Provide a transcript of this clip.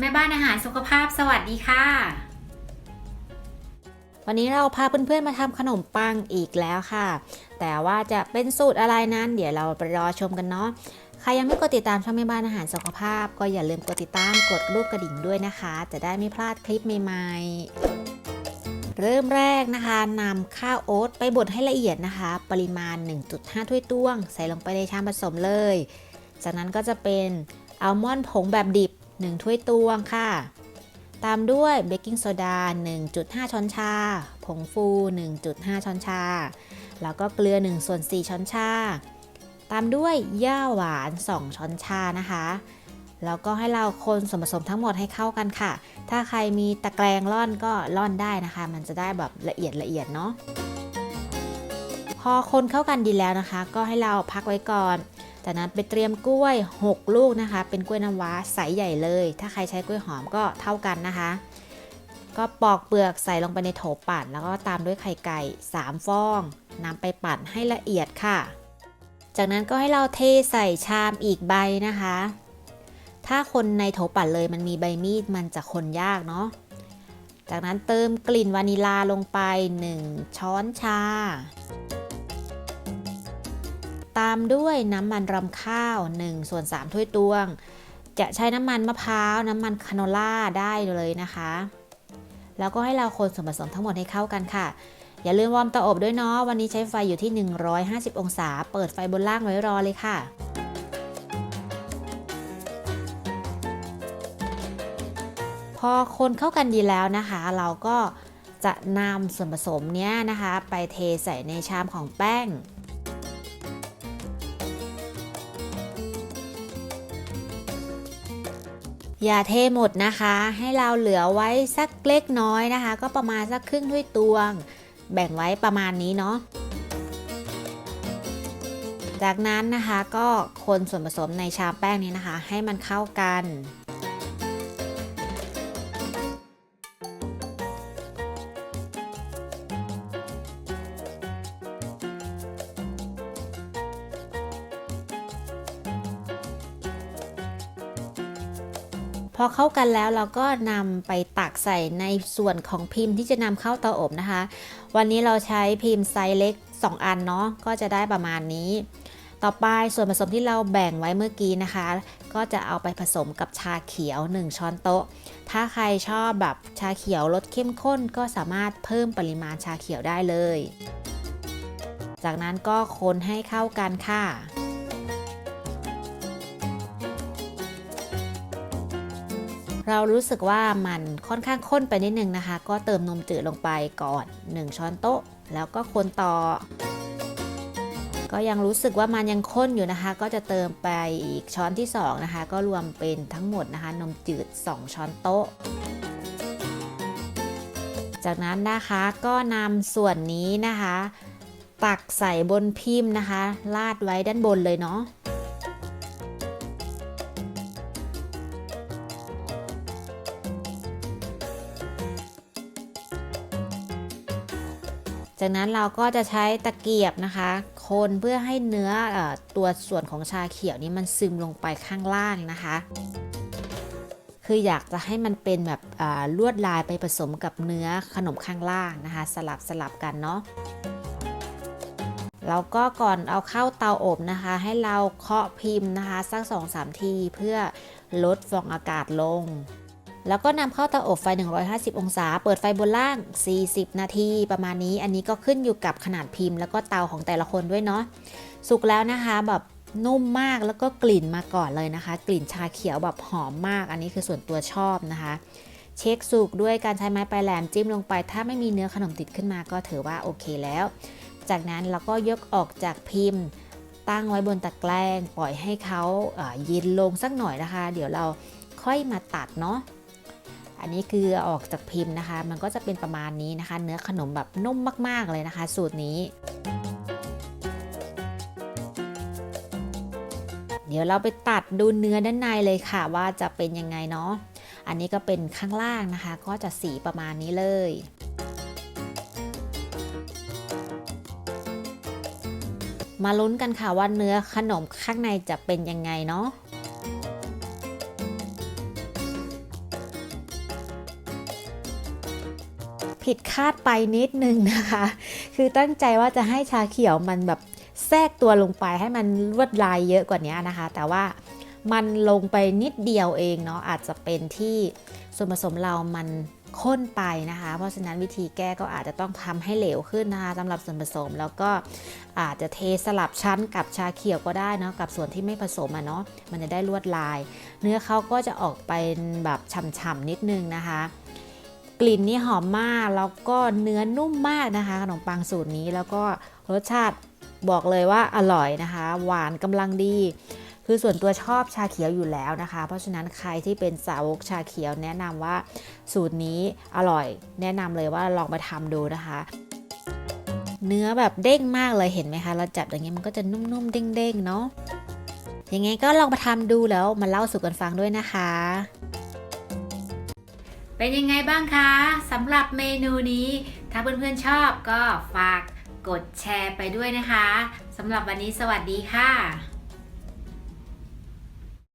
แม่บ้านอาหารสุขภาพสวัสดีค่ะ วันนี้เราพาเพื่อนๆมาทำขนมปังอีกแล้วค่ะ แต่ว่าจะเป็นสูตรอะไรนั้น เดี๋ยวเราไปรอชมกันเนาะใครยังไม่กดติดตามช่องแม่บ้านอาหารสุขภาพ ก็อย่าลืมกดติดตามกดรูปกระดิ่งด้วยนะคะ จะได้ไม่พลาดคลิปใหม่ๆเริ่มแรกนะคะนำข้าวโอ๊ตไปบดให้ละเอียดนะคะ ปริมาณ 1.5 ถ้วยตวง ใส่ลงไปในชามผสมเลย จากนั้นก็จะเป็นอัลมอนด์ผงแบบดิบ 1 ถ้วยตวงค่ะ ตามด้วยเบกกิ้งโซดา 1.5 ช้อนชา ผงฟู 1.5 ช้อนชา แล้วก็เกลือ1ส่วน4ช้อนชา ตามด้วยย่าหวาน 2 ช้อนชานะคะแล้วก็ให้เราคนส่วนผสมทั้งหมดให้เข้ากันค่ะ ถ้าใครมีตะแกรงร่อนก็ร่อนได้นะคะ มันจะได้แบบละเอียดละเอียดเนาะ พอคนเข้ากันดีแล้วนะคะ ก็ให้เราพักไว้ก่อน จากนั้นไปเตรียมกล้วย 6 ลูกนะคะ เป็นกล้วยน้ำว้าใสใหญ่เลย ถ้าใครใช้กล้วยหอมก็เท่ากันนะคะ ก็ปอกเปลือกใส่ลงไปในโถปั่น แล้วก็ตามด้วยไข่ไก่ 3 ฟองนำไปปั่นให้ละเอียดค่ะ จากนั้นก็ให้เราเทใส่ชามอีกใบนะคะ ถ้าคนในโถปั่นเลยมันมีใบมีดมันจะคนยากเนาะ จากนั้นเติมกลิ่นวานิลาลงไป 1 ช้อนชา ตามด้วยน้ำมันรำข้าว1ส่วน3ถ้วยตวง จะใช้น้ำมันมะพร้าวน้ำมันคาโนล่าได้เลยนะคะ แล้วก็ให้เราคนส่วนผสมทั้งหมดให้เข้ากันค่ะ อย่าลืมวอร์มเตาอบด้วยเนาะวันนี้ใช้ไฟอยู่ที่ 150 องศา เปิดไฟบนล่างไว้รอเลยค่ะพอคนเข้ากันดีแล้วนะคะ เราก็จะนำส่วนผสมเนี้ยนะคะ ไปเทใส่ในชามของแป้ง อย่าเทหมดนะคะ ให้เราเหลือไว้สักเล็กน้อยนะคะ ก็ประมาณสักครึ่งถ้วยตวง แบ่งไว้ประมาณนี้เนาะจากนั้นนะคะก็คนส่วนผสมในชามแป้งนี้นะคะ ให้มันเข้ากัน อเข้ากันแล้วเราก็นำไปตักใส่ในส่วนของพิมพ์ที่จะนำเข้าเตาอบนะคะ วันนี้เราใช้พิมพ์ไซส์เล็ก 2 อันเนาะก็จะได้ประมาณนี้ ต่อไปส่วนผสมที่เราแบ่งไว้เมื่อกี้นะคะ ก็จะเอาไปผสมกับชาเขียว 1 ช้อนโต๊ะ ถ้าใครชอบแบบชาเขียวรสเข้มข้น ก็สามารถเพิ่มปริมาณชาเขียวได้เลย จากนั้นก็คนให้เข้ากันค่ะ เรารู้สึกว่ามันค่อนข้างข้นไปนิดนึงนะคะ ก็เติมนมจืดลงไปก่อน 1 ช้อนโต๊ะ แล้วก็คนต่อ ก็ยังรู้สึกว่ามันยังข้นอยู่นะคะ ก็จะเติมไปอีกช้อนที่ 2 นะคะ ก็รวมเป็นทั้งหมดนะคะ นมจืด 2 ช้อนโต๊ะจากนั้นนะคะก็นำส่วนนี้นะคะ ตักใส่บนพิมพ์นะคะ ลาดไว้ด้านบนเลยเนาะ จากนั้นเราก็จะใช้ตะเกียบนะคะ คนเพื่อให้เนื้ออตัวส่วนของชาเขียวนี้มันซึมลงไปข้างล่างนะคะ คืออยากจะให้มันเป็นแบบลวดลายไปผสมกับเนื้อขนมข้างล่างนะคะ สลับสลับกันเนาะแล้วก็ก่อนเอาเข้าเตาอบนะคะ ให้เราเคาะพิมพ์นะคะ สัก 2-3 ทีเพื่อลดฟองอากาศลง แล้วก็นำเข้าเตาอบไฟ 150 องศา เปิดไฟบนล่าง 40 นาที ประมาณนี้ อันนี้ก็ขึ้นอยู่กับขนาดพิมพ์ แล้วก็เตาของแต่ละคนด้วยเนาะ สุกแล้วนะคะแบบนุ่มมากแล้วก็กลิ่นมาก่อนเลยนะคะ กลิ่นชาเขียวแบบหอมมาก อันนี้คือส่วนตัวชอบนะคะ เช็คสุกด้วยการใช้ไม้ปลายแหลมจิ้มลงไป ถ้าไม่มีเนื้อขนมติดขึ้นมาก็ถือว่าโอเคแล้ว จากนั้นเราก็ยกออกจากพิมพ์ ตั้งไว้บนตะแกรงปล่อยให้เขาเอ่อเย็นลงสักหน่อยนะคะ เดี๋ยวเราค่อยมาตัดเนาะ อันนี้คือออกจากพิมพ์นะคะ มันก็จะเป็นประมาณนี้นะคะ เนื้อขนมแบบนุ่มมาก ๆ เลยนะคะ สูตรนี้ เดี๋ยวเราไปตัดดูเนื้อด้านในเลยค่ะ ว่าจะเป็นยังไงเนาะ อันนี้ก็เป็นข้างล่างนะคะ ก็จะสีประมาณนี้เลยมาลุ้นกันค่ะว่าเนื้อขนมข้างในจะเป็นยังไงเนาะ ผิดคาดไปนิดนึงนะคะ คือตั้งใจว่าจะให้ชาเขียวมันแบบแทรกตัวลงไปให้มันลวดลายเยอะกว่านี้นะคะ แต่ว่ามันลงไปนิดเดียวเองเนาะอาจจะเป็นที่ส่วนผสมเรามันข้นไปนะคะ เพราะฉะนั้นวิธีแก้ก็อาจจะต้องทำให้เหลวขึ้นนะคะสำหรับส่วนผสมแล้วก็อาจจะเทสลับชั้นกับชาเขียวก็ได้เนาะกับส่วนที่ไม่ผสมอะเนาะมันจะได้ลวดลาย เนื้อเขาก็จะออกไปแบบฉ่ำๆนิดนึงนะคะ กลิ่นนี่หอมมาก แล้วก็เนื้อนุ่มมากนะคะ ขนมปังสูตรนี้แล้วก็รสชาติบอกเลยว่าอร่อยนะคะ หวานกำลังดี คือส่วนตัวชอบชาเขียวอยู่แล้วนะคะ เพราะฉะนั้นใครที่เป็นสาวกชาเขียวแนะนำว่าสูตรนี้อร่อย แนะนำเลยว่าลองมาทำดูนะคะเนื้อแบบเด้งมากเลยเห็นไหมคะ เราจับอย่างเงี้ยมันก็จะนุ่มๆ เด้งๆ เนาะยังไงก็ลองมาทำดูแล้วมาเล่าสู่กันฟังด้วยนะคะ เป็นยังไงบ้างคะสำหรับเมนูนี้ ถ้าเพื่อนๆชอบก็ฝากกดแชร์ไปด้วยนะคะสำหรับวันนี้สวัสดีค่ะ